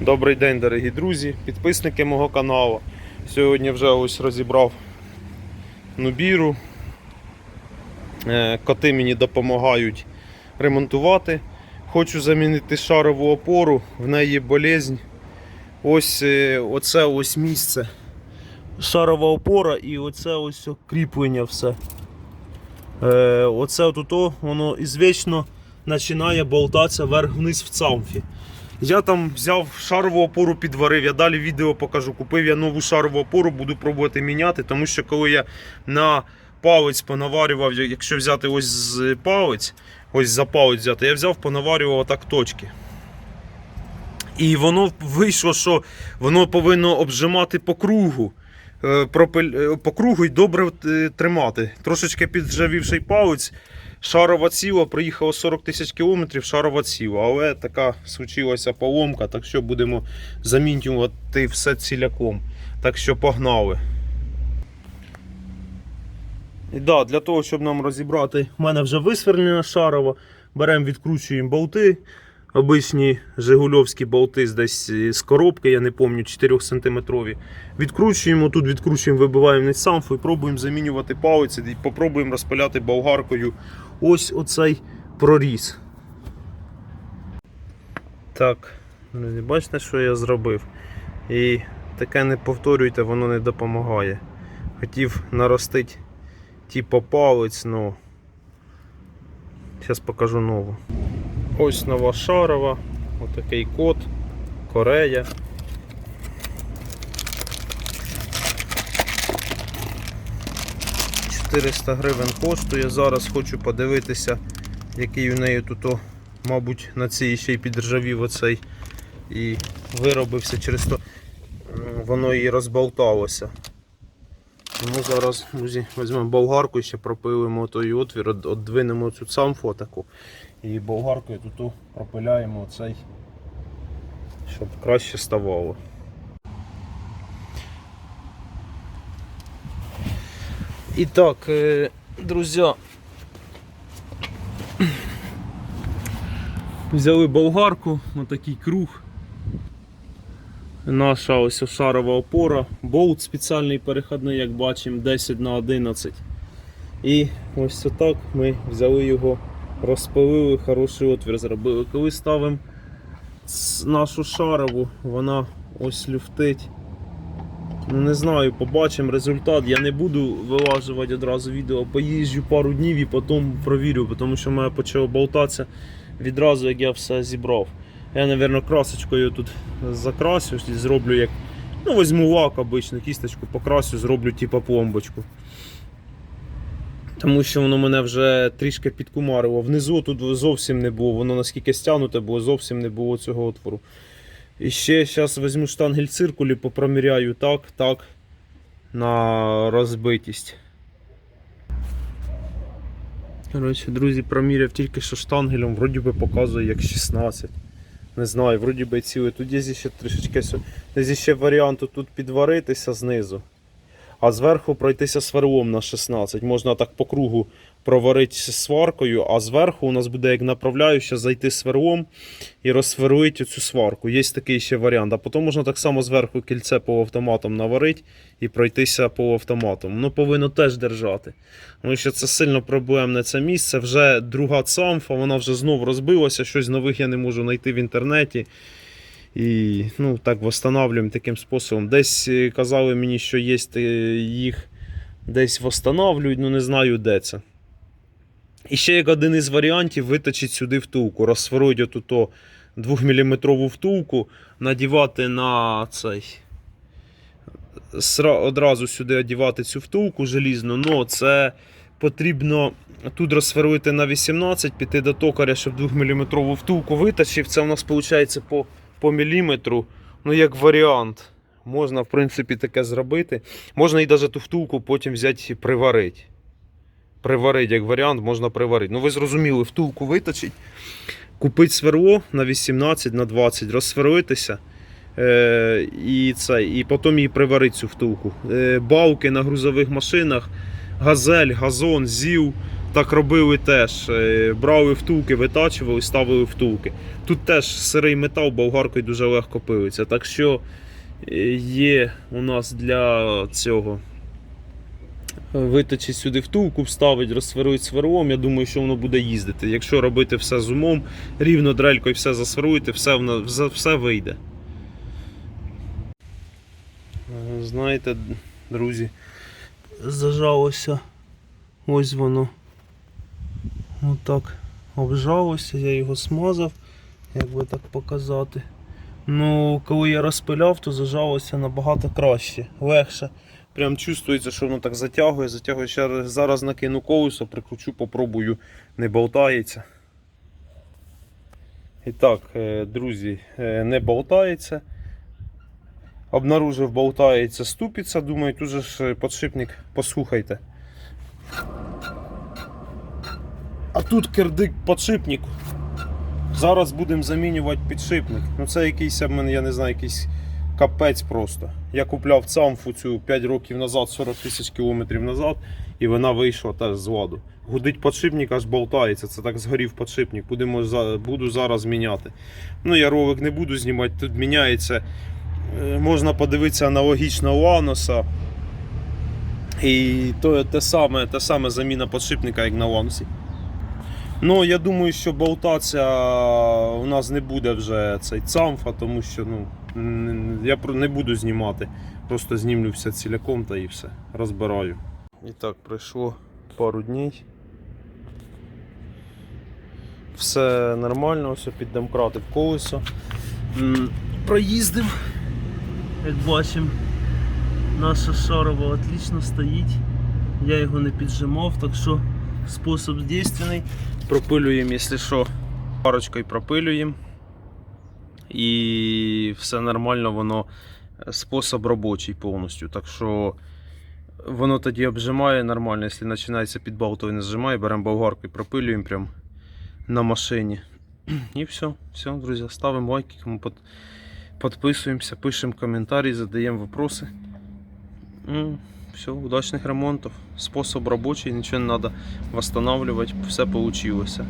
Добрий день, дорогі друзі, підписники мого каналу. Сьогодні вже ось розібрав нубіру. Е, Коти мені допомагають ремонтувати. Хочу замінити шарову опору, в неї є болезнь. Ось е, оце ось місце. Шарова опора і оце ось кріплення все. Е, оце тут воно ізвічно починає болтатися вверх-вниз в цамфі. Я там взяв шарову опору, підварив. Я далі відео покажу. Купив я нову шарову опору, буду пробувати міняти, тому що коли я на палець понаварював, якщо взяти ось з палець, ось за палець взяти, я взяв, понаварював так точки. І воно вийшло, що воно повинно обжимати по кругу. е, е, По кругу і добре е, тримати. Трошечки піджавівший палець. Шарова ціла, приїхала 40 тисяч кілометрів, шарова ціла, але така случилася поломка, так що будемо замінювати все ціляком. Так що погнали. І да, для того, щоб нам розібрати, в мене вже висверлена шарова. Беремо, відкручуємо болти. Обичні жигульовські болти десь з коробки, я не пам'ятаю, 4 см. Відкручуємо, тут відкручуємо, вибиваємо на самфу і пробуємо замінювати палиці і попробуємо розпиляти болгаркою ось оцей проріз. Так, друзі, бачите, що я зробив? І таке не повторюйте, воно не допомагає. Хотів наростити типу палець, ну зараз покажу нову. Ось нова шарова, отакий код, Корея. – 400 гривень коштує. Зараз хочу подивитися, який у неї тут, мабуть, на цій ще й підржавів оцей і виробився через то воно і розболталося. Тому зараз, друзі, візьмемо болгарку і ще пропилимо той отвір, от- отдвинемо цю самфу таку. І болгаркою тут пропиляємо цей, щоб краще ставало. І так, е, друзі, взяли болгарку, отакий круг. Наша ось шарова опора, болт спеціальний переходний, як бачимо, 10 на 11. І ось отак ми взяли його, розпилили, хороший отвір зробили. Коли ставимо нашу шарову, вона ось люфтить. Ну не знаю, побачимо результат. Я не буду вилажувати одразу відео, поїжджу пару днів і потім провірю, тому що в мене почало болтатися відразу, як я все зібрав. Я, мабуть, красочкою тут закрасю зроблю як. Ну, візьму лак обичну, кісточку покрасю, зроблю типу пломбочку. Тому що воно мене вже трішки підкумарило. Внизу тут зовсім не було, воно наскільки стягнуте було, зовсім не було цього отвору. І ще зараз візьму штангель циркулі, попроміряю так, так, на розбитість. Коротше, друзі, проміряв тільки що штангелем, вроді би показує як 16. Не знаю, вроді би цілий. Тут є ще трішечки десь ще варіанту тут підваритися знизу, а зверху пройтися сверлом на 16. Можна так по кругу проварити сваркою, а зверху у нас буде як направляюча зайти сверлом і розсверлити цю сварку. Є такий ще варіант. А потім можна так само зверху кільце полуавтоматом наварити і пройтися полуавтоматом. Воно повинно теж держати. Тому що це сильно проблемне це місце. Вже друга цамфа, вона вже знов розбилася, щось нових я не можу знайти в інтернеті. І ну, так восстанавлюємо таким способом. Десь е, казали мені, що є е, їх десь восстанавлюють, ну не знаю де це. І ще як один із варіантів виточити сюди втулку, розсверлити оту 2-мм втулку, надівати на цей. Одразу сюди одівати цю втулку желізну, ну це потрібно тут розсверлити на 18, піти до токаря, щоб 2-мм втулку виточив. Це у нас виходить по, по міліметру. Ну, як варіант. Можна, в принципі, таке зробити. Можна і навіть ту втулку потім взяти і приварити. Приварити, як варіант, можна приварити. Ну, ви зрозуміли, втулку виточить, купити сверло на 18, на 20, розсверлитися. Е, і, це, і потім її приварити цю втулку. Е, балки на грузових машинах, газель, газон, зів. так робили теж. Е, Брали втулки, витачували, ставили втулки. Тут теж сирий метал болгаркою дуже легко пилиться. Так що є у нас для цього. Виточить сюди втулку, вставить, розсверлить сверлом. Я думаю, що воно буде їздити. Якщо робити все з умом, рівно дрелькою все воно- все, все вийде. Е, Знаєте, друзі, зажалося. Ось воно. Отак обжалося, я його смазав, як би так показати. Ну, коли я розпиляв, то зажалося набагато краще, легше. Прям чувствується, що воно так затягує, затягує. Ще раз- зараз накину колесо, прикручу, попробую, не болтається. І так, е, друзі, е, не болтається. Обнаружив, болтається ступиця. Думаю, тут же е, подшипник, послухайте. А тут кирдик подшипник. Зараз будемо замінювати підшипник. Ну це якийсь, я не знаю, якийсь капець просто. Я купляв цамфу цю 5 років назад, 40 тисяч кілометрів назад, і вона вийшла теж з ладу. Гудить подшипник, аж болтається. Це так згорів подшипник. Будемо, буду зараз міняти. Ну, я ролик не буду знімати, тут міняється. Е, Можна подивитися аналогічно Ланоса. І то те саме, те саме заміна подшипника, як на Ланосі. Ну, я думаю, що болтація у нас не буде вже цей цамфа, тому що ну, я не буду знімати. Просто знімлю все ціляком та і все. Розбираю. І так, пройшло пару днів. Все нормально, все піддемкратив колесо. Проїздив. Як бачимо, наша шарова отлично стоїть. Я його не піджимав, так що спосіб действенний. Пропилюємо, якщо що, парочкою пропилюємо. І все нормально, воно е, спосіб робочий повністю. Так що воно тоді обжимає нормально, якщо починається підбал, то він зжимає, беремо болгарку і пропилюємо прямо на машині. І все, все, друзі, ставимо лайки, кому под... підписуємося, пишемо коментарі, задаємо вопроси. Все, удачних ремонтов. Способ рабочий, нічого не треба восстанавливать, все получилося.